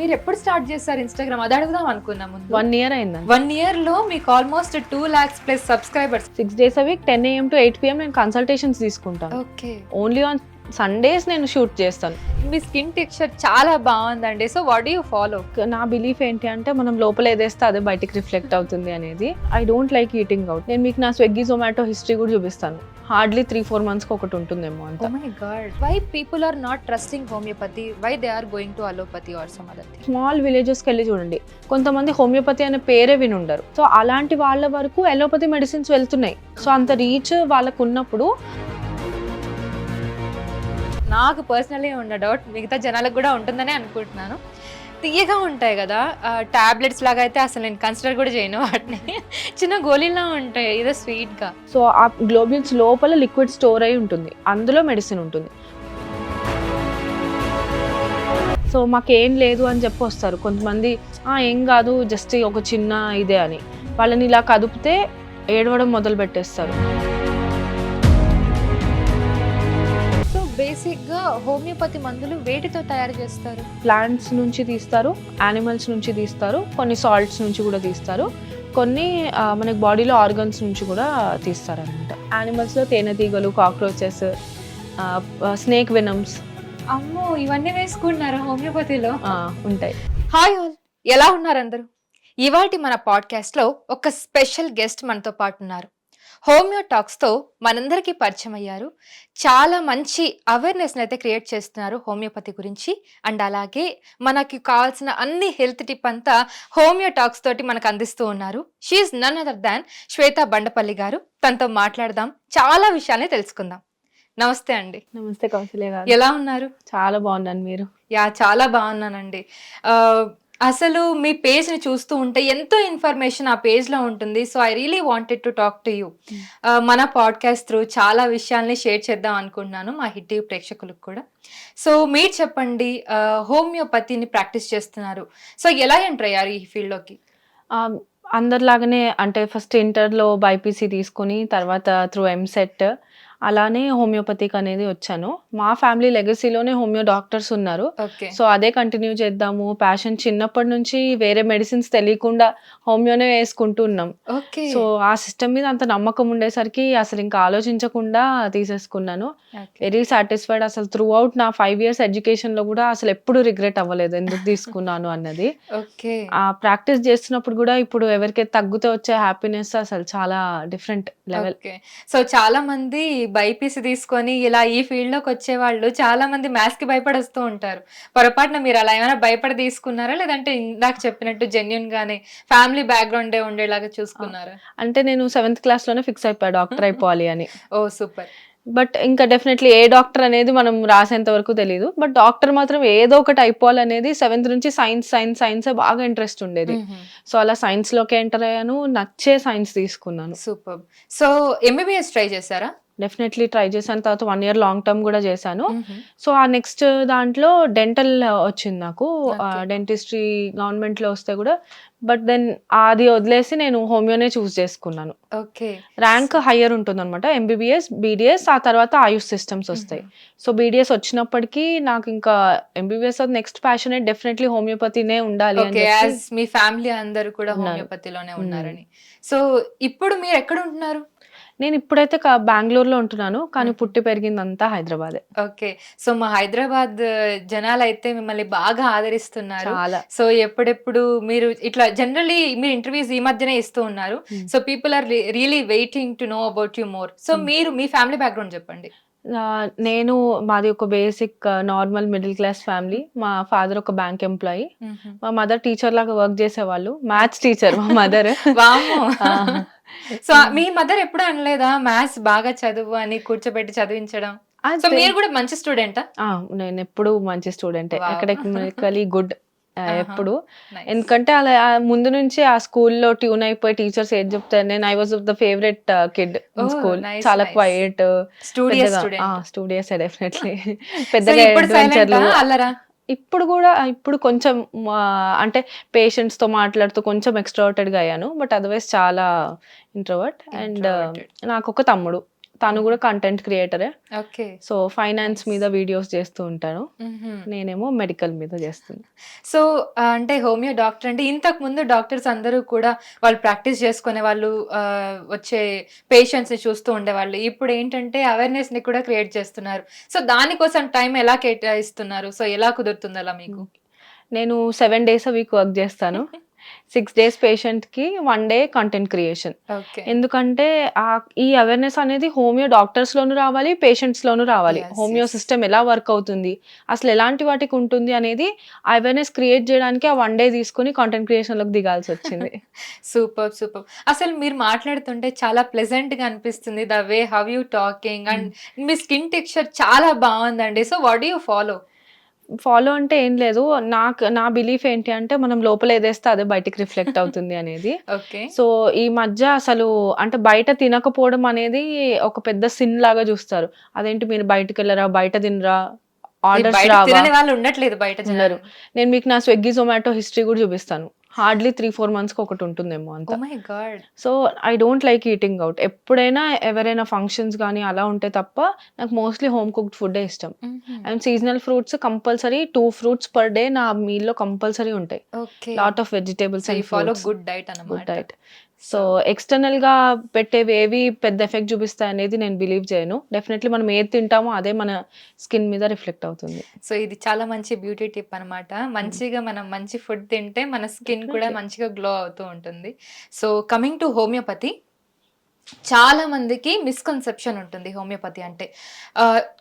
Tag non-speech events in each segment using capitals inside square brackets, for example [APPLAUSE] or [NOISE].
మీరు ఎప్పుడు స్టార్ట్ చేస్తారు ఇన్స్టాగ్రామ్? అది అడుగుదాం అనుకున్నా ముందు. వన్ ఇయర్ అయిందండి. వన్ ఇయర్లో మీకు almost two lakhs plus subscribers. Six days a week ten AM to eight PM నేను కన్సల్టేషన్స్ తీసుకుంటాను. ఓకే. ఓన్లీ ఆన్ సండేస్ నేను షూట్ చేస్తాను. మీ స్కిన్ టెక్స్చర్ చాలా బాగుందండి. సో వాట్ యూ ఫాలో నా బిలీఫ్ ఏంటి అంటే మనం లోపల ఏదేస్తే అదే బయటికి రిఫ్లెక్ట్ అవుతుంది అనేది. I don't like eating out నేను మీకు నా స్విగ్గీ జొమాటో హిస్టరీ కూడా చూపిస్తాను. హార్డ్లీ త్రీ ఫోర్ మంత్స్కి ఒకటి ఉంటుందేమో అంత. ఓ my God why people are not trusting homeopathy why they are going to allopathy or some other small విలేజెస్కి వెళ్ళి చూడండి. కొంతమంది హోమియోపతి అనే పేరే వినుండరు. సో అలాంటి వాళ్ళ వరకు ఎలోపతి మెడిసిన్స్ వెళ్తున్నాయి. సో అంత రీచ్ వాళ్ళకు ఉన్నప్పుడు నాకు పర్సనలీ ఉన్న డౌట్ మిగతా జనాలకు కూడా ఉంటుందని అనుకుంటున్నాను. తీయగా ఉంటాయి కదా టాబ్లెట్స్ లాగా అయితే అసలు నేను కన్సిడర్ కూడా చేయను వాటిని. [LAUGHS] చిన్న గోళీలా ఉంటాయి ఏదో స్వీట్గా సో ఆ గ్లోబ్యూల్స్ లోపల లిక్విడ్ స్టోర్ అయి ఉంటుంది అందులో మెడిసిన్ ఉంటుంది. సో మాకేం లేదు అని చెప్పి వస్తారు. కొంతమంది ఏం కాదు జస్ట్ ఒక చిన్న ఇదే అని. వాళ్ళని ఇలా కదిపితే ఏడవడం మొదలు పెట్టేస్తారు సో బేసిక్గా హోమియోపతి మందులు వేటితో తయారు చేస్తారు? ప్లాంట్స్ నుంచి తీస్తారు యానిమల్స్ నుంచి తీస్తారు కొన్ని సాల్ట్స్ నుంచి కూడా తీస్తారు. కొన్ని మనకి బాడీలో ఆర్గన్స్ నుంచి కూడా తీస్తారు అనమాట యానిమల్స్లో తేనెటీగలు కాక్రోచెస్ స్నేక్ వెనమ్స్. అమ్మో ఇవన్నీ వేసుకుంటున్నారా హోమియోపతిలో? ఉంటాయి. హాయ్ ఆల్ ఎలా ఉన్నారు అందరూ? ఇవాటి మన పాడ్కాస్ట్లో ఒక స్పెషల్ గెస్ట్ మనతో పాటు ఉన్నారు. హోమియో టాక్స్తో మనందరికీ పరిచయం అయ్యారు చాలా మంచి అవేర్నెస్ అయితే క్రియేట్ చేస్తున్నారు హోమియోపతి గురించి. అండ్ అలాగే మనకి కావాల్సిన అన్ని హెల్త్ టిప్ అంతా హోమియో టాక్స్ తోటి మనకు అందిస్తూ ఉన్నారు. She's none other than Shweta Bandapalli garu. తనతో మాట్లాడదాం. చాలా విషయాల్ని తెలుసుకుందాం. నమస్తే అండి. నమస్తే కౌశల్య గారు. ఎలా ఉన్నారు? చాలా బాగున్నాను మీరు. యా చాలా బాగున్నానండి. అసలు మీ పేజ్ని చూస్తూ ఉంటే ఎంతో ఇన్ఫర్మేషన్ ఆ పేజ్లో ఉంటుంది. So I really wanted to talk to you. మన పాడ్కాస్ట్ త్రూ చాలా విషయాల్ని షేర్ చేద్దాం అనుకుంటున్నాను మా హిట్ ప్రేక్షకులకు కూడా. సో మీరు చెప్పండి హోమియోపతిని ప్రాక్టీస్ చేస్తున్నారు. సో ఎలా ఎంటర్ అయ్యారు ఈ ఫీల్డ్లోకి? అందరిలాగానే అంటే ఫస్ట్ ఇంటర్లో బైపీసీ తీసుకుని తర్వాత త్రూ ఎంసెట్ అలానే హోమియోపతిక్ అనేది వచ్చాను. మా ఫ్యామిలీ లెగసీలోనే హోమియో డాక్టర్స్ ఉన్నారు. సో అదే కంటిన్యూ చేద్దాము. ప్యాషన్ చిన్నప్పటి నుంచి వేరే మెడిసిన్స్ తెలియకుండా హోమియోనే వేసుకుంటూ ఉన్నాం. సో ఆ సిస్టమ్ మీద అంత నమ్మకం ఉండేసరికి అసలు ఇంకా ఆలోచించకుండా తీసేసుకున్నాను. వెరీ సాటిస్ఫైడ్ అసలు త్రూ అవుట్ నా ఫైవ్ ఇయర్స్ ఎడ్యుకేషన్లో కూడా అసలు ఎప్పుడు రిగ్రెట్ అవ్వలేదు. ఎందుకు తీసుకున్నాను అన్నది. ఆ ప్రాక్టీస్ చేస్తున్నప్పుడు కూడా ఇప్పుడు ఎవరికైతే తగ్గుతే వచ్చే హ్యాపీనెస్ అసలు చాలా డిఫరెంట్ లెవెల్ సో చాలా మంది బైపీసీ తీసుకొని ఇలా ఈ ఫీల్డ్లోకి వచ్చే వాళ్ళు చాలా మంది మ్యాథ్స్కి భయపడొస్తూ ఉంటారు. పొరపాటున మీరు అలా ఏమైనా భయపడి తీసుకున్నారా? లేదంటే ఇందాక చెప్పినట్టు జెన్యున్ గానే ఫ్యామిలీ బ్యాక్గ్రౌండ్ ఉండేలాగా చూసుకున్నారా? అంటే నేను సెవెంత్ క్లాస్లోనే ఫిక్స్ అయిపోయా డాక్టర్ అయిపోవాలి అని. Oh super. బట్ ఇంకా డెఫినెట్లీ ఏ డాక్టర్ అనేది మనం రాసేంత వరకు తెలియదు బట్ డాక్టర్ మాత్రం ఏదో ఒకటి అయిపోవాలి అనేది సెవెంత్ నుంచి సైన్స్ సైన్స్ సైన్స్ బాగా ఇంట్రెస్ట్ ఉండేది. సో అలా సైన్స్లోకి ఎంటర్ అయ్యాను నచ్చే సైన్స్ తీసుకున్నాను. సూపర్. సో ఎంబీబీఎస్ ట్రై చేశారా? డెఫినెట్లీ ట్రై చేశాను. తర్వాత వన్ ఇయర్ లాంగ్ టర్మ్ కూడా చేశాను. సో ఆ నెక్స్ట్ దాంట్లో డెంటల్ వచ్చింది నాకు. డెంటిస్ట్రీ గవర్నమెంట్లో వస్తే కూడా. బట్ దెన్ అది వదిలేసి నేను హోమియోనే చూస్ చేసుకున్నాను. ఓకే ర్యాంక్ హయ్యర్ ఉంటుంది అనమాట ఎంబీబీఎస్ బీడిఎస్ ఆ తర్వాత ఆయుష్ సిస్టమ్స్ వస్తాయి. సో బీడిఎస్ వచ్చినప్పటికీ నాకు ఇంకా ఎంబీబీఎస్ నెక్స్ట్ ప్యాషన్ డెఫినెట్లీ హోమియోపతినే ఉండాలి మీ ఫ్యామిలీ అందరూ కూడా. హోమియోపతిలోనే ఉన్నారని. సో ఇప్పుడు మీరు ఎక్కడ ఉంటున్నారు? నేను ఇప్పుడైతే బెంగళూరులో ఉంటున్నాను కానీ పుట్టి పెరిగిందంతా హైదరాబాదే. ఓకే. సో మా హైదరాబాద్ జనాలు అయితే మిమ్మల్ని బాగా ఆదరిస్తున్నారు. సో ఎప్పుడెప్పుడు మీరు ఇట్లా జనరలీ మీరు ఇంటర్వ్యూస్ ఈ మధ్యనే ఇస్తూ ఉన్నారు. So people are really waiting to know about you more. So. మీరు మీ ఫ్యామిలీ బ్యాక్గ్రౌండ్ చెప్పండి. నేను మాది ఒక basic normal middle class family. మా ఫాదర్ ఒక బ్యాంక్ ఎంప్లాయీ. మా మదర్ టీచర్ లాగా వర్క్ చేసేవాళ్ళు. మ్యాథ్స్ టీచర్ మా మదర్. [LAUGHS] సో మీ మదర్ ఎప్పుడు అనలేదా మ్యాథ్స్ బాగా చదువు అని కూర్చోబెట్టి చదివించడం? సో మీరు కూడా మంచి స్టూడెంటా? నేను ఎప్పుడు మంచి స్టూడెంట్. Wow. Academically good. ఎప్పుడు ఎందుకంటే అలా ముందు నుంచి ఆ స్కూల్లో ట్యూన్ అయిపోయి టీచర్స్ ఏం చెప్తారు నేను I was the favourite kid school చాలా. క్వైట్ స్టూడియస్ స్టూడియస్ డెఫినెట్లీ పెద్దగా అల్లరా? ఇప్పుడు కూడా ఇప్పుడు కొంచెం అంటే పేషెంట్స్తో మాట్లాడుతూ కొంచెం ఎక్స్ట్రావర్టెడ్గా అయ్యాను బట్ అదర్వైజ్ చాలా ఇంట్రోవర్ట్ అండ్. నాకు ఒక తమ్ముడు తను కూడా కంటెంట్ క్రియేటరే ఓకే. సో ఫైనాన్స్ మీద వీడియోస్ చేస్తూ ఉంటాను. నేనేమో మెడికల్ మీద చేస్తాను సో అంటే హోమియో డాక్టర్ అంటే ఇంతకు ముందు డాక్టర్స్ అందరూ కూడా వాళ్ళు ప్రాక్టీస్ చేసుకునే వాళ్ళు వచ్చే పేషెంట్స్ని చూస్తూ ఉండేవాళ్ళు. ఇప్పుడు ఏంటంటే అవేర్నెస్ని కూడా క్రియేట్ చేస్తున్నారు. సో దానికోసం టైం ఎలా కేటాయిస్తున్నారు? సో ఎలా కుదురుతుంది అలా మీకు? నేను సెవెన్ డేస్ వీక్ వర్క్ చేస్తాను. [LAUGHS] సిక్స్ డేస్ పేషెంట్కి one day content creation. Okay. ఎందుకంటే ఆ ఈ అవేర్నెస్ అనేది హోమియో డాక్టర్స్ లోను రావాలి పేషెంట్స్ లోను రావాలి హోమియో. సిస్టమ్ ఎలా వర్క్ అవుతుంది అసలు ఎలాంటి వాటికి ఉంటుంది అనేది అవేర్నెస్ క్రియేట్ చేయడానికి ఆ వన్ డే తీసుకుని కాంటెంట్ క్రియేషన్లోకి దిగాల్సి వచ్చింది. [LAUGHS] Super super. అసలు మీరు మాట్లాడుతుంటే చాలా ప్లెజెంట్గా అనిపిస్తుంది the way how you talking and me skin texture చాలా బాగుందండి. So what you follow? Follow అంటే ఏం లేదు. నాకు నా బిలీఫ్ ఏంటి అంటే మనం లోపల ఏదేస్తే అదే బయటికి రిఫ్లెక్ట్ అవుతుంది అనేది. [LAUGHS] ఓకే సో ఈ మధ్య అసలు అంటే బయట తినకపోవడం అనేది ఒక పెద్ద సిన్ లాగా చూస్తారు. అదేంటి మీరు బయటకు వెళ్ళరా బయట తినరా ఆర్డర్స్ రావా? వాళ్ళు ఉండట్లేదు బయట ఉన్నారు. నేను మీకు నా స్విగ్గీ జొమాటో హిస్టరీ కూడా చూపిస్తాను. హార్డ్లీ త్రీ ఫోర్ మంత్స్కి ఒకటి ఉంటుందేమో అంత. God so I don't like eating out ఎప్పుడైనా ఎవరైనా ఫంక్షన్స్ కానీ అలా ఉంటే తప్ప నాకు మోస్ట్లీ హోమ్ కుక్డ్ ఫుడ్ ఇష్టం. And seasonal fruits compulsory two fruits per day నా మీల్లో కంపల్సరీ ఉంటాయి. Lot of vegetables good diet good diet so ఎక్స్టర్నల్గా పెట్టేవి ఏవి పెద్ద ఎఫెక్ట్ చూపిస్తాయి అనేది నేను బిలీవ్ చేయను. డెఫినెట్లీ మనం ఏది తింటామో అదే మన స్కిన్ మీద రిఫ్లెక్ట్ అవుతుంది. సో ఇది చాలా మంచి బ్యూటీ టిప్ అన్నమాట. మంచిగా మనం మంచి ఫుడ్ తింటే మన స్కిన్ కూడా. మంచిగా గ్లో అవుతూ ఉంటుంది. So coming to homeopathy. చాలా మందికి మిస్కన్సెప్షన్ ఉంటుంది హోమియోపతి అంటే.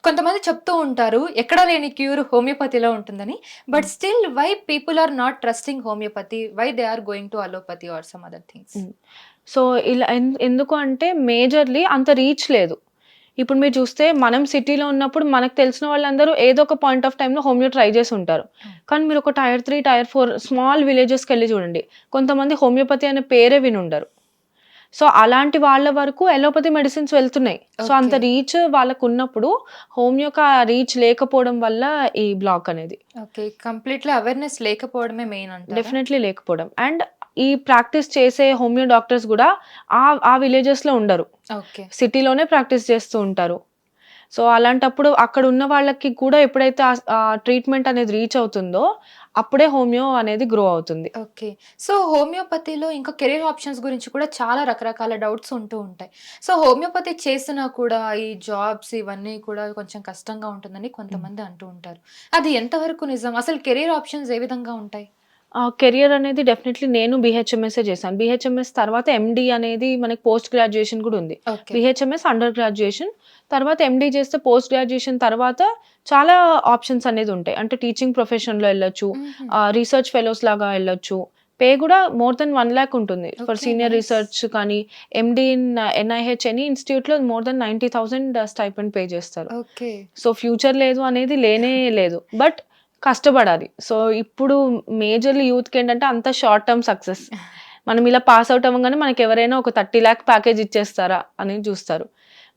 కొంతమంది చెప్తూ ఉంటారు ఎక్కడ లేని క్యూర్ హోమియోపతిలో ఉంటుందని but still why people are not trusting homeopathy? Why they are going to allopathy or some other things Mm. So ఇలా ఎందుకు అంటే మేజర్లీ అంత రీచ్ లేదు. ఇప్పుడు మీరు చూస్తే మనం సిటీలో ఉన్నప్పుడు మనకు తెలిసిన వాళ్ళందరూ ఏదో ఒక పాయింట్ ఆఫ్ టైంలో హోమియో ట్రై చేసి ఉంటారు. కానీ మీరు ఒక tier three tier four small విలేజెస్కి వెళ్ళి చూడండి. కొంతమంది హోమియోపతి అనే పేరే విని ఉండరు సో అలాంటి వాళ్ళ వరకు ఎలోపతి మెడిసిన్స్ వెళ్తున్నాయి. సో అంత. రీచ్ వాళ్ళకు ఉన్నప్పుడు హోమియోకి ఆ రీచ్ లేకపోవడం వల్ల ఈ బ్లాక్ అనేది. ఓకే కంప్లీట్లీ అవేర్నెస్ లేకపోవడమే మెయిన్ అంటే డెఫినెట్లీ లేకపోవడం. అండ్ ఈ ప్రాక్టీస్ చేసే హోమియో డాక్టర్స్ కూడా ఆ ఆ విలేజెస్లో ఉండరు. ఓకే సిటీలోనే ప్రాక్టీస్ చేస్తూ ఉంటారు. సో అలాంటప్పుడు అక్కడ ఉన్న వాళ్ళకి కూడా ఎప్పుడైతే ఆ ట్రీట్మెంట్ అనేది రీచ్ అవుతుందో అప్పుడే హోమియో అనేది గ్రో అవుతుంది. ఓకే. సో హోమియోపతిలో ఇంకా కెరీర్ ఆప్షన్స్ గురించి కూడా చాలా రకరకాల డౌట్స్ ఉంటూ ఉంటాయి. సో హోమియోపతి చేసినా కూడా ఈ జాబ్స్ ఇవన్నీ కూడా కొంచెం కష్టంగా ఉంటుందని కొంతమంది అంటూ ఉంటారు. అది ఎంతవరకు నిజం? అసలు కెరీర్ ఆప్షన్స్ ఏ విధంగా ఉంటాయి? కెరియర్ అనేది డెఫినెట్లీ నేను బిహెచ్ఎంఎస్ చేశాను. బిహెచ్ఎంఎస్ తర్వాత ఎండి అనేది మనకి పోస్ట్ గ్రాడ్యుయేషన్ కూడా ఉంది. బిహెచ్ఎంఎస్ అండర్ గ్రాడ్యుయేషన్ తర్వాత ఎండి చేస్తే పోస్ట్ గ్రాడ్యుయేషన్ తర్వాత చాలా ఆప్షన్స్ అనేది ఉంటాయి. అంటే టీచింగ్ ప్రొఫెషన్లో వెళ్ళొచ్చు రీసెర్చ్ ఫెలోస్ లాగా వెళ్ళొచ్చు. పే కూడా మోర్ దెన్ వన్ ల్యాక్ ఉంటుంది. For senior. రీసెర్చ్ కానీ ఎండి ఇన్ ఎన్ఐహెచ్ ఎనీ ఇన్స్టిట్యూట్లో more than ninety thousand stipend pay చేస్తారు. ఓకే. సో ఫ్యూచర్ లేదు అనేది లేనే లేదు. బట్ కష్టపడాలి. సో ఇప్పుడు మేజర్లీ యూత్కి ఏంటంటే అంత షార్ట్ టర్మ్ సక్సెస్. మనం ఇలా పాస్ అవుట్ అవ్వగానే మనకి ఎవరైనా ఒక థర్టీ ల్యాక్ ప్యాకేజ్ ఇచ్చేస్తారా అని చూస్తారు.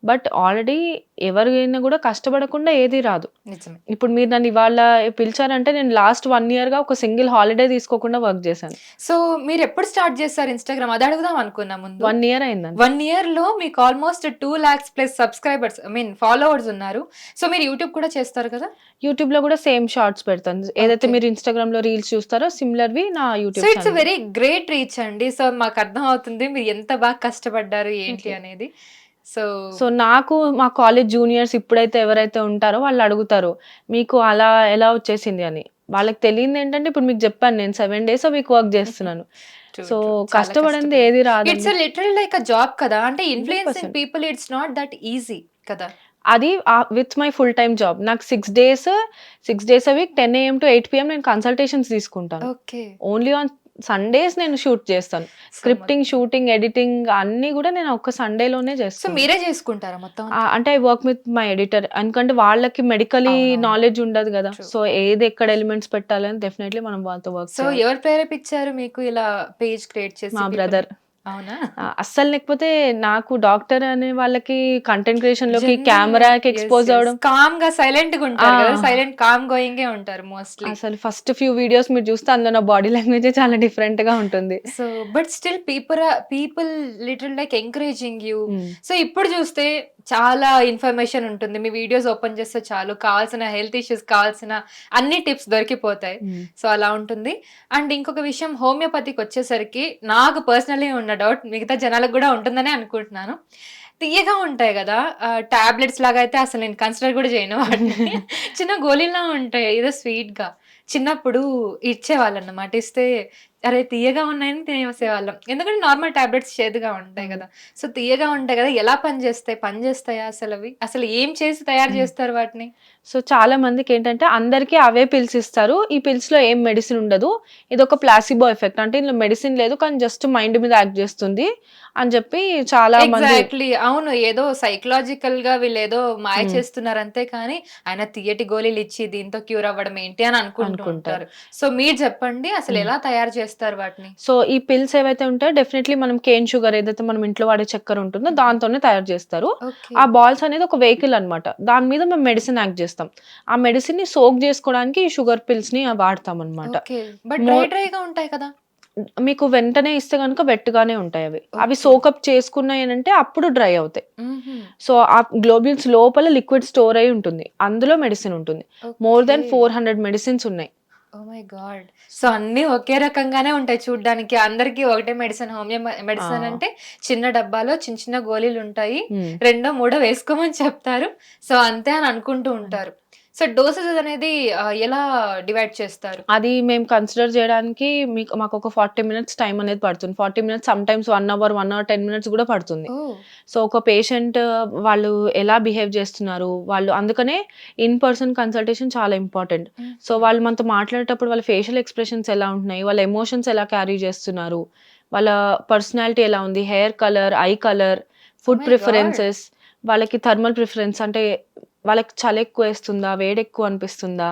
బట్ ఆల్రెడీ ఎవరైనా కూడా కష్టపడకుండా ఏది రాదు. నిజమే. ఇప్పుడు మీరు నన్ను ఇవాళ పిలిచారంటే నేను లాస్ట్ వన్గా ఒక సింగిల్ హాలిడే తీసుకోకుండా వర్క్ చేశాను. సో మీరు ఎప్పుడు స్టార్ట్ చేస్తారు ఇన్స్టాగ్రామ్? అది అడుగుదాం అనుకున్నా ముందు. వన్ ఇయర్ అయిందండి. వన్ ఇయర్లో మీకు almost two lakhs plus subscribers I mean followers ఉన్నారు. సో మీరు యూట్యూబ్ కూడా చేస్తారు కదా? యూట్యూబ్లో కూడా సేమ్ షార్ట్స్ పెడతాను. ఏదైతే. మీరు ఇన్స్టాగ్రామ్లో రీల్స్ చూస్తారో సిమిలర్ వి నా so YouTube it's very great reach అండి. సో మాకు అర్థం అవుతుంది మీరు ఎంత బాగా కష్టపడ్డారు ఏంటి. అనేది. సో సో నాకు మా కాలేజ్ జూనియర్స్ ఇప్పుడైతే ఎవరైతే ఉంటారో వాళ్ళు అడుగుతారు మీకు అలా ఎలా వచ్చేసింది? అని. వాళ్ళకి తెలియదు ఏంటంటే ఇప్పుడు మీకు చెప్పాను నేను సెవెన్ డేస్ వీక్ వర్క్ చేస్తున్నాను. సో కష్టపడింది ఏది రాదు it's literal like a job కదా. అంటే influencing 100%. People it's not that easy కదా. అది with my full time job నాకు six days six days a week ten AM to eight PM నేను కన్సల్టేషన్స్ తీసుకుంటాను. ఓన్లీ ఆన్ సండేస్ నేను shoot చేస్తాను. Scripting shooting editing అన్ని కూడా నేను ఒక్క సండేలోనే చేస్తాను. మీరే చేసుకుంటారా మొత్తం అంటే I work with my editor ఎందుకంటే వాళ్ళకి మెడికలీ. నాలెడ్జ్ ఉండదు కదా. సో ఏది ఎక్కడ ఎలిమెంట్స్ పెట్టాలని డెఫినెట్లీ మనం వాళ్ళతో వర్క్ సో ఎవరు ప్రేరేపించారు మీకు ఇలా పేజ్ క్రియేట్ చేసి మా బ్రదర్ అవునా? అస్సలు లేకపోతే నాకు డాక్టర్ అనే వాళ్ళకి కంటెంట్ క్రియేషన్లోకి కెమెరాకి yes, ఎక్స్పోజ్. అవడం. Calm గా సైలెంట్గా ఉంటారు. సైలెంట్ కామ్ గోయింగ్ ఉంటారు మోస్ట్లీ అసలు ఫస్ట్ ఫ్యూ వీడియోస్ మీరు చూస్తే అందులో నా బాడీ లాంగ్వేజ్ చాలా డిఫరెంట్గా ఉంటుంది. So but still people people little like encouraging you. So ఇప్పుడు చూస్తే చాలా ఇన్ఫర్మేషన్ ఉంటుంది. మీ వీడియోస్ ఓపెన్ చేస్తే చాలు. కావాల్సిన హెల్త్ ఇష్యూస్ కావాల్సిన అన్ని టిప్స్ దొరికిపోతాయి. సో అలా ఉంటుంది. అండ్ ఇంకొక విషయం హోమియోపతికి వచ్చేసరికి నాకు పర్సనలీ ఉన్న డౌట్ మిగతా జనాలకు కూడా ఉంటుందని అనుకుంటున్నాను. తీయగా ఉంటాయి కదా టాబ్లెట్స్ లాగా అయితే అసలు నేను కన్సిడర్ కూడా చేయను వాటిని. [LAUGHS] చిన్న గోళీలా ఉంటాయి ఏదో స్వీట్గా. చిన్నప్పుడు ఇచ్చేవాళ్ళు అన్నమాట ఇస్తే అరే తీయగా ఉన్నాయని తినేసేవాళ్ళం. ఎందుకంటే నార్మల్ టాబ్లెట్స్ చేదుగా ఉంటాయి కదా. సో తీయగా ఉంటాయి కదా ఎలా పనిచేస్తాయి పనిచేస్తాయా అసలు అవి? అసలు ఏం చేసి తయారు చేస్తారు వాటిని? సో చాలా మందికి ఏంటంటే అందరికీ అవే పిల్స్ ఇస్తారు. ఈ పిల్స్లో ఏం మెడిసిన్ ఉండదు. ఇది ఒక ప్లాసిబో ఎఫెక్ట్ అంటే ఇందులో మెడిసిన్ లేదు కానీ జస్ట్ మైండ్ మీద యాక్ట్ చేస్తుంది అని చెప్పి చాలా మంది ఎగ్జాక్ట్లీ అవును. ఏదో సైకలాజికల్గా వీళ్ళు ఏదో మాయ. చేస్తున్నారు అంతే కానీ ఆయన తీయటి గోళీలు ఇచ్చి దీంతో క్యూర్ అవ్వడం ఏంటి అని అనుకుంటూ అనుకుంటారు. ఉంటారు. సో మీరు చెప్పండి అసలు. ఎలా తయారు చేస్తారు వాటిని. సో ఈ పిల్స్ ఏవైతే ఉంటాయో డెఫినెట్లీ మనం కేన్ షుగర్ ఏదైతే మనం ఇంట్లో వాడే చక్కెర ఉంటుందో దాంతోనే తయారు చేస్తారు. ఆ బాల్స్ అనేది ఒక వెహికల్ అన్నమాట. దాని మీద మేము మెడిసిన్ యాక్ట్ చేస్తాం. ఆ మెడిసిన్ని సోక్ చేసుకోవడానికి ఈ షుగర్ పిల్స్ని వాడతాం అనమాట బట్ డ్రై More- డ్రైగా ఉంటాయి కదా? మీకు వెంటనే ఇస్తే కనుక వెట్టుగానే ఉంటాయి అవి. అవి. సోకప్ చేసుకున్నాయి అంటే అప్పుడు డ్రై అవుతాయి. సో ఆ గ్లోబ్యూల్స్ లోపల లిక్విడ్ స్టోర్ అయి ఉంటుంది. అందులో మెడిసిన్ ఉంటుంది. More than. Four hundred medicines ఉన్నాయి. Oh my God. సో అన్ని ఒకే రకంగానే ఉంటాయి చూడ్డానికి. అందరికి ఒకటే మెడిసిన్ హోమియో మెడిసిన్. అంటే చిన్న డబ్బాలో చిన్న చిన్న గోళీలు ఉంటాయి. రెండో మూడో వేసుకోమని చెప్తారు. సో అంతే అని అనుకుంటూ ఉంటారు. సో డోసెస్ అనేది ఎలా డివైడ్ చేస్తారు? అది మేము కన్సిడర్ చేయడానికి మీకు మాకు ఒక ఫార్టీ మినిట్స్ టైం అనేది పడుతుంది. Forty minutes sometimes one hour one hour ten minutes కూడా పడుతుంది. సో ఒక పేషెంట్ వాళ్ళు ఎలా బిహేవ్ చేస్తున్నారు వాళ్ళు అందుకనే ఇన్ పర్సన్ కన్సల్టేషన్ చాలా ఇంపార్టెంట్. సో వాళ్ళు మనతో మాట్లాడేటప్పుడు వాళ్ళ ఫేషియల్ ఎక్స్ప్రెషన్స్ ఎలా ఉంటున్నాయి వాళ్ళ ఎమోషన్స్ ఎలా క్యారీ చేస్తున్నారు వాళ్ళ పర్సనాలిటీ ఎలా ఉంది hair colour eye colour food God. Preferences వాళ్ళకి థర్మల్ ప్రిఫరెన్స్ అంటే వాళ్ళకి చలి ఎక్కువ వేస్తుందా వేడి ఎక్కువ అనిపిస్తుందా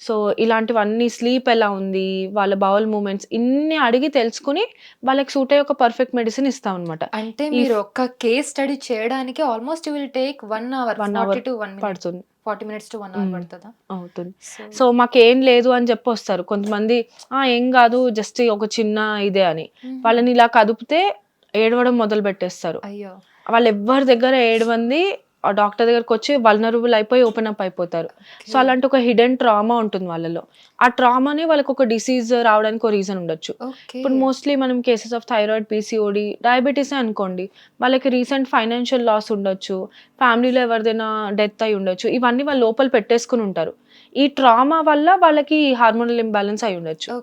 సో ఇలాంటివన్నీ స్లీప్ ఎలా ఉంది వాళ్ళ బౌల్ మూమెంట్స్ ఇన్ని అడిగి తెలుసుకుని వాళ్ళకి సూట్ అయ్యే ఒక పర్ఫెక్ట్ మెడిసిన్ ఇస్తాం అనమాట అంటే మీరు ఒక్క కేస్ స్టడీ చేయడానికి almost will take one hour forty hour to one పడుతుంది. Forty minutes to one hour. పడుతుందా? అవుతుంది. సో మాకేం లేదు అని చెప్పి వస్తారు కొంతమంది ఆ ఏం కాదు జస్ట్ ఒక చిన్న ఇదే అని. వాళ్ళని ఇలా కదిపితే ఏడవడం మొదలు పెట్టేస్తారు అయ్యో. వాళ్ళు ఎవ్వరి దగ్గర ఏడవంది డాక్టర్ దగ్గరకు వచ్చి వల్నరబుల్ అయిపోయి ఓపెన్ అప్ అయిపోతారు. సో అలాంటి ఒక హిడెన్ ట్రామా ఉంటుంది వాళ్ళలో. ఆ ట్రామాని వాళ్ళకి ఒక డిసీజ్ రావడానికి ఒక రీజన్ ఉండొచ్చు. ఇప్పుడు మోస్ట్లీ మనం cases of thyroid PCOD diabetes అనుకోండి. వాళ్ళకి రీసెంట్ ఫైనాన్షియల్ లాస్ ఉండొచ్చు. ఫ్యామిలీలో ఎవరిదైనా డెత్ అయి ఉండొచ్చు. ఇవన్నీ వాళ్ళు లోపల పెట్టేసుకుని ఉంటారు. ఈ ట్రామా వల్ల వాళ్ళకి హార్మోనల్ ఇంబ్యాలెన్స్ అయి ఉండొచ్చు.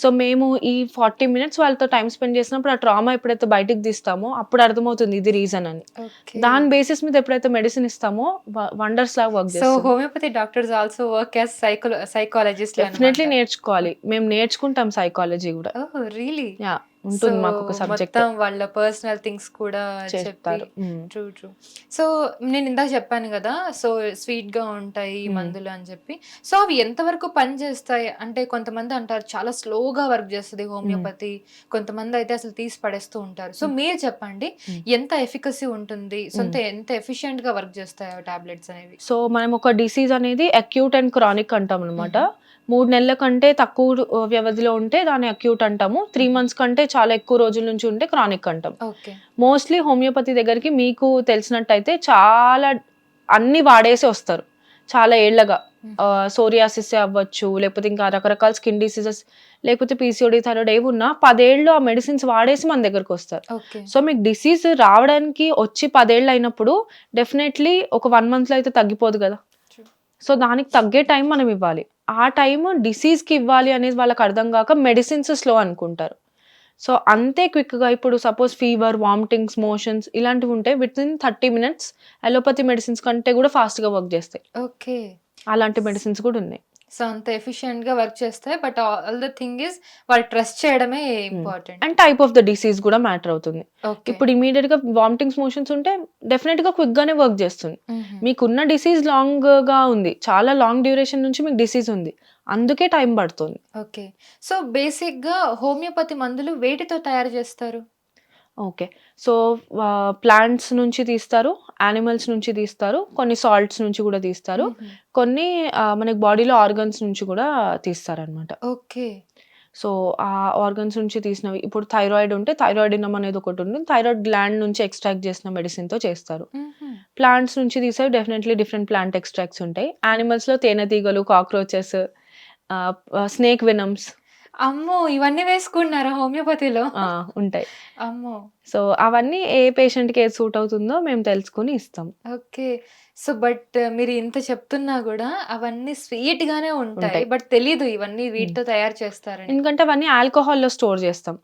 సో మేము ఈ ఫార్టీ మినిట్స్ వాళ్ళతో టైం స్పెండ్ చేసినప్పుడు ఆ ట్రామా ఎప్పుడైతే బయటికి తీస్తామో అప్పుడు అర్థమవుతుంది ఇది రీజన్ అని. దాని బేసిస్ మీద ఎప్పుడైతే మెడిసిన్ ఇస్తామో వండర్స్ లాగా work so homeopathy doctors also work as psycho psychologist definitely నేర్చుకోవాలి. మేము నేర్చుకుంటాం సైకాలజీ కూడా. రియలీ యా ఉంటుంది మాకు ఒక సబ్జెక్ట్ వాళ్ళ పర్సనల్ థింగ్స్ కూడా చెప్తారు. ట్రూ ట్రూ సో నేను ఇందాక చెప్పాను కదా సో స్వీట్గా ఉంటాయి. మందులు అని చెప్పి. సో అవి ఎంతవరకు పని చేస్తాయి? అంటే కొంతమంది అంటారు చాలా స్లోగా వర్క్ చేస్తుంది హోమియోపతి కొంతమంది అయితే అసలు తీసి పడేస్తూ ఉంటారు. సో. మీరు చెప్పండి. ఎంత ఎఫికసీ ఉంటుంది? సో అంత ఎంత ఎఫిషియెంట్గా వర్క్ చేస్తాయి టాబ్లెట్స్ అనేవి? సో మనం ఒక డిసీజ్ అనేది అక్యూట్ అండ్ క్రానిక్ అంటాం అనమాట మూడు నెలల కంటే తక్కువ వ్యవధిలో ఉంటే దాన్ని అక్యూట్ అంటాము. త్రీ మంత్స్ కంటే చాలా ఎక్కువ రోజుల నుంచి ఉంటే క్రానిక్ అంటాం. మోస్ట్లీ హోమియోపతి దగ్గరికి మీకు తెలిసినట్టయితే చాలా అన్ని వాడేసి వస్తారు. చాలా ఏళ్ళగా సోరియాసిస్ అవ్వచ్చు లేకపోతే ఇంకా రకరకాల స్కిన్ డిసీజెస్ లేకపోతే పీసీఓడి థైరాయిడ్ ఏవి ఉన్నా పదేళ్ళు ఆ మెడిసిన్స్ వాడేసి మన దగ్గరకు వస్తారు. సో మీకు డిసీజ్ రావడానికి వచ్చి పదేళ్ళు అయినప్పుడు డెఫినెట్లీ ఒక వన్ మంత్లో అయితే తగ్గిపోదు కదా. సో దానికి తగ్గే టైం మనం ఇవ్వాలి. ఆ టైం డిసీజ్కి ఇవ్వాలి అనేది వాళ్ళకి అర్థం కాక మెడిసిన్స్ స్లో అనుకుంటారు. సో అంతే క్విక్గా ఇప్పుడు సపోజ్ ఫీవర్ వామిటింగ్స్ మోషన్స్ ఇలాంటివి ఉంటే within thirty minutes allopathy medicines కంటే కూడా ఫాస్ట్గా వర్క్ చేస్తాయి. ఓకే. అలాంటి మెడిసిన్స్ కూడా ఉన్నాయి. సో అంత ఎఫిషియెంట్గా వర్క్ చేస్తాయి. But all the thing is వాళ్ళు ట్రస్ట్ చేయడమే important. And type of the disease కూడా మ్యాటర్ అవుతుంది. ఇప్పుడు ఇమీడియట్గా వామిటింగ్స్ మోషన్స్ ఉంటే డెఫినెట్గా క్విక్ గానే వర్క్ చేస్తుంది మీకున్న డిసీజ్ లాంగ్గా ఉంది. చాలా లాంగ్ డ్యూరేషన్ నుంచి మీకు డిసీజ్ ఉంది. అందుకే టైం పడుతుంది. ఓకే సో బేసిక్గా హోమియోపతి మందులు వేటితో తయారు చేస్తారు? ఓకే. సో ప్లాంట్స్ నుంచి తీస్తారు యానిమల్స్ నుంచి తీస్తారు కొన్ని సాల్ట్స్ నుంచి కూడా తీస్తారు. కొన్ని మనకి బాడీలో ఆర్గన్స్ నుంచి కూడా తీస్తారనమాట. ఓకే. సో ఆ ఆర్గన్స్ నుంచి తీసినవి ఇప్పుడు థైరాయిడ్ ఉంటే థైరాయిడ్ ఇనం అనేది ఒకటి ఉంటుంది. థైరాయిడ్ గ్లాండ్ నుంచి ఎక్స్ట్రాక్ట్ చేసిన మెడిసిన్తో చేస్తారు. ప్లాంట్స్ నుంచి తీసే డెఫినెట్లీ డిఫరెంట్ ప్లాంట్ ఎక్స్ట్రాక్ట్స్ ఉంటాయి. యానిమల్స్లో తేనెటీగలు కాక్రోచెస్ స్నేక్ వినమ్స్ అమ్మో ఇవన్నీ వేసుకున్నారా హోమియోపతిలో? ఉంటాయి. అమ్మో. సో అవన్నీ ఏ పేషెంట్కి ఏది సూట్ అవుతుందో మేము తెలుసుకుని ఇస్తాం. ఓకే. సో బట్ మీరు ఇంత చెప్తున్నా కూడా అవన్నీ స్వీట్ గానే ఉంటాయి. బట్ తెలీదు ఇవన్నీ వీటితో తయారు చేస్తారని. ఎందుకంటే అవన్నీ ఆల్కహాల్లో స్టోర్ చేస్తాం.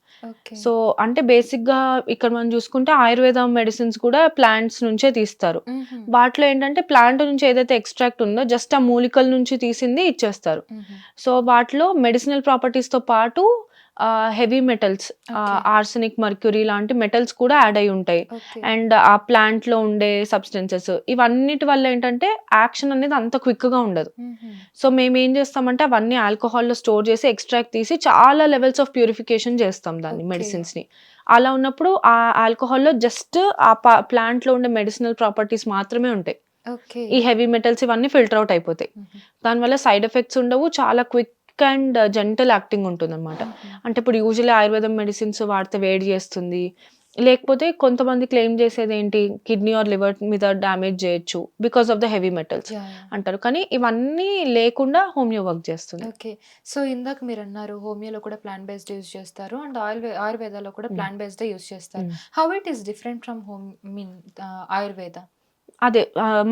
సో అంటే బేసిక్గా ఇక్కడ మనం చూసుకుంటే ఆయుర్వేద మెడిసిన్స్ కూడా ప్లాంట్స్ నుంచే తీస్తారు. వాటిలో ఏంటంటే ప్లాంట్ నుంచి ఏదైతే ఎక్స్ట్రాక్ట్ ఉందో జస్ట్ ఆ మూలికల నుంచి తీసింది ఇచ్చేస్తారు. సో వాటిలో మెడిసినల్ ప్రాపర్టీస్తో పాటు హెవీ మెటల్స్. ఆర్సనిక్ మర్క్యూరీ లాంటి మెటల్స్ కూడా యాడ్ అయి ఉంటాయి అండ్ ఆ plant లో ఉండే సబ్స్టెన్సెస్ ఇవన్నిటి వల్ల ఏంటంటే యాక్షన్ అనేది అంత quick గా ఉండదు. సో మేము ఏం చేస్తామంటే అవన్నీ ఆల్కహాల్లో స్టోర్ చేసి ఎక్స్ట్రాక్ట్ తీసి చాలా లెవెల్స్ ఆఫ్ ప్యూరిఫికేషన్ చేస్తాం దాన్ని. మెడిసిన్స్ని అలా ఉన్నప్పుడు ఆ ఆల్కహాల్లో జస్ట్ ఆ plant లో ఉండే మెడిసినల్ ప్రాపర్టీస్ మాత్రమే ఉంటాయి ఈ హెవీ మెటల్స్ ఇవన్నీ ఫిల్టర్ అవుట్ అయిపోతాయి మ్మ్హ. దానివల్ల సైడ్ ఎఫెక్ట్స్ ఉండవు చాలా క్విక్ అండ్ జెంటల్ యాక్టింగ్ ఉంటుంది అనమాట మ్మ్హ. అంటే ఇప్పుడు యూజువల్లీ ఆయుర్వేదం మెడిసిన్స్ వాడితే వేడి చేస్తుంది లేకపోతే కొంతమంది క్లెయిమ్ చేసేది ఏంటి కిడ్నీ ఆర్ లివర్ మీద డ్యామేజ్ చేయొచ్చు because of the heavy metals. అంటారు కానీ ఇవన్నీ లేకుండా హోమియో వర్క్ చేస్తుంది ఓకే సో ఇందాక మీరు అన్నారు హోమియోలో కూడా ప్లాంట్ బేస్డ్ యూస్ చేస్తారు అండ్ ఆయుర్వే ఆయుర్వేదాలో కూడా. ప్లాంట్ బేస్డ్ యూస్ చేస్తారు. How it is different from home mean Ayurveda అదే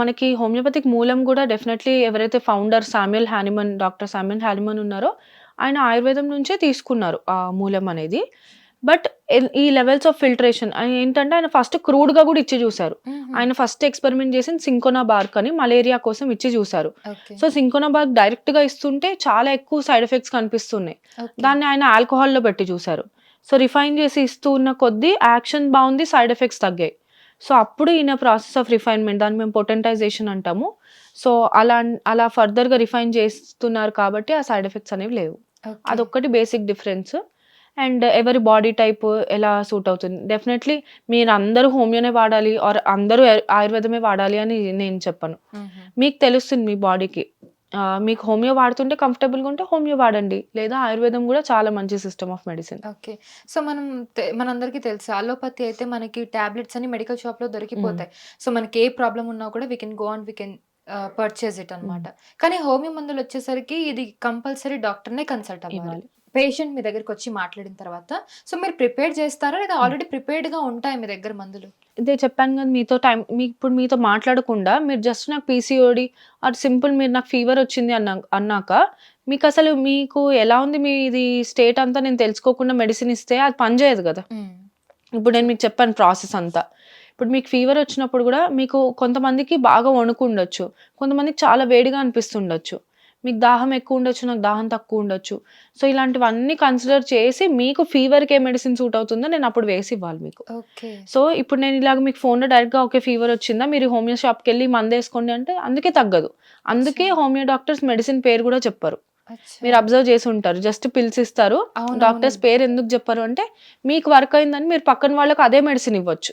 మనకి హోమియోపతిక్ మూలం కూడా డెఫినెట్లీ ఎవరైతే founder Samuel Hahnemann doctor Samuel Hahnemann ఉన్నారో ఆయన ఆయుర్వేదం నుంచే తీసుకున్నారు ఆ మూలం అనేది. బట్ ఈ లెవెల్స్ ఆఫ్ ఫిల్టరేషన్ ఏంటంటే ఆయన ఫస్ట్ క్రూడ్గా కూడా ఇచ్చి చూశారు. ఆయన ఫస్ట్ ఎక్స్పెరిమెంట్ చేసిన సింకోనా బార్క్ అని మలేరియా కోసం ఇచ్చి చూశారు. ఓకే. సో సింకోనా బార్క్ డైరెక్ట్గా ఇస్తుంటే చాలా ఎక్కువ సైడ్ ఎఫెక్ట్స్ కనిపిస్తున్నాయి. దాన్ని ఆయన ఆల్కహాల్లో పెట్టి చూశారు. సో రిఫైన్ చేసి ఇస్తూ ఉన్న కొద్దీ యాక్షన్ బాగుంది సైడ్ ఎఫెక్ట్స్ తగ్గాయి. సో అప్పుడు ఈయన ప్రాసెస్ ఆఫ్ రిఫైన్మెంట్ దాన్ని మేము పొటెంటైజేషన్ అంటాము. సో అలా అలా ఫర్దర్గా రిఫైన్ చేస్తున్నారు కాబట్టి ఆ సైడ్ ఎఫెక్ట్స్ అనేవి లేవు. అదొక్కటి బేసిక్ డిఫరెన్స్. అండ్ ఎవరి బాడీ టైప్ ఎలా సూట్ అవుతుంది? డెఫినెట్లీ మీరు అందరూ హోమియోనే వాడాలి ఆర్ అందరూ ఆయుర్వేదమే వాడాలి అని నేను చెప్పను. మీకు తెలుస్తుంది మీ బాడీకి. మీకు హోమియో వాడుతుంటే కంఫర్టబుల్గా ఉంటే హోమియో వాడండి. లేదా ఆయుర్వేదం కూడా చాలా మంచి system of medicine. Okay. So మనం తె- మనందరికీ తెలుసు అలోపతి అయితే మనకి టాబ్లెట్స్ అని మెడికల్ షాప్లో దొరికిపోతాయి సో మనకి ఏ ప్రాబ్లం ఉన్నా కూడా we can go and we can purchase it అన్నమాట. కానీ హోమియో మందులు వచ్చేసరికి ఇది కంపల్సరీ డాక్టర్నే కన్సల్ట్ అవ్వాలి. ఇవ్వాలి. పేషెంట్ మీ దగ్గరికి వచ్చి మాట్లాడిన తర్వాత సో మీరు ప్రిపేర్ చేస్తారా? లేదా ఆల్రెడీ ప్రిపేర్డ్గా ఉంటాయి మీ దగ్గర మందులు? ఇదే చెప్పాను కదా మీతో టైం మీ ఇప్పుడు మీతో మాట్లాడకుండా మీరు జస్ట్ నాకు పీసీఓడి ఆర్ సింపుల్ మీరు నాకు ఫీవర్ వచ్చింది అన్నా అన్నాక మీకు అసలు మీకు ఎలా ఉంది మీ ఇది స్టేట్ అంతా నేను తెలుసుకోకుండా మెడిసిన్ ఇస్తే అది పనిచేయదు కదా. ఇప్పుడు నేను మీకు చెప్పాను ప్రాసెస్ అంతా. ఇప్పుడు మీకు ఫీవర్ వచ్చినప్పుడు కూడా మీకు కొంతమందికి బాగా వణుకు ఉండొచ్చు కొంతమందికి చాలా వేడిగా అనిపిస్తుండొచ్చు. మీకు దాహం ఎక్కువ ఉండొచ్చు నాకు దాహం తక్కువ ఉండొచ్చు. సో ఇలాంటివన్నీ కన్సిడర్ చేసి మీకు ఫీవర్కి ఏ మెడిసిన్ సూట్ అవుతుందో నేను అప్పుడు వేసి ఇవ్వాలి మీకు. సో ఇప్పుడు నేను ఇలాగ మీకు ఫోన్లో డైరెక్ట్గా ఓకే ఫీవర్ వచ్చిందా మీరు హోమియో షాప్కి వెళ్ళి మందు వేసుకోండి అంటే అందుకే తగ్గదు. అందుకే హోమియో డాక్టర్స్ మెడిసిన్ పేరు కూడా చెప్పరు. మీరు అబ్జర్వ్ చేసి ఉంటారు జస్ట్ పిల్స్ ఇస్తారు. డాక్టర్స్ పేరు ఎందుకు చెప్పరు అంటే మీకు వర్క్ అయిందని మీరు పక్కన వాళ్ళకి అదే మెడిసిన్ ఇవ్వచ్చు.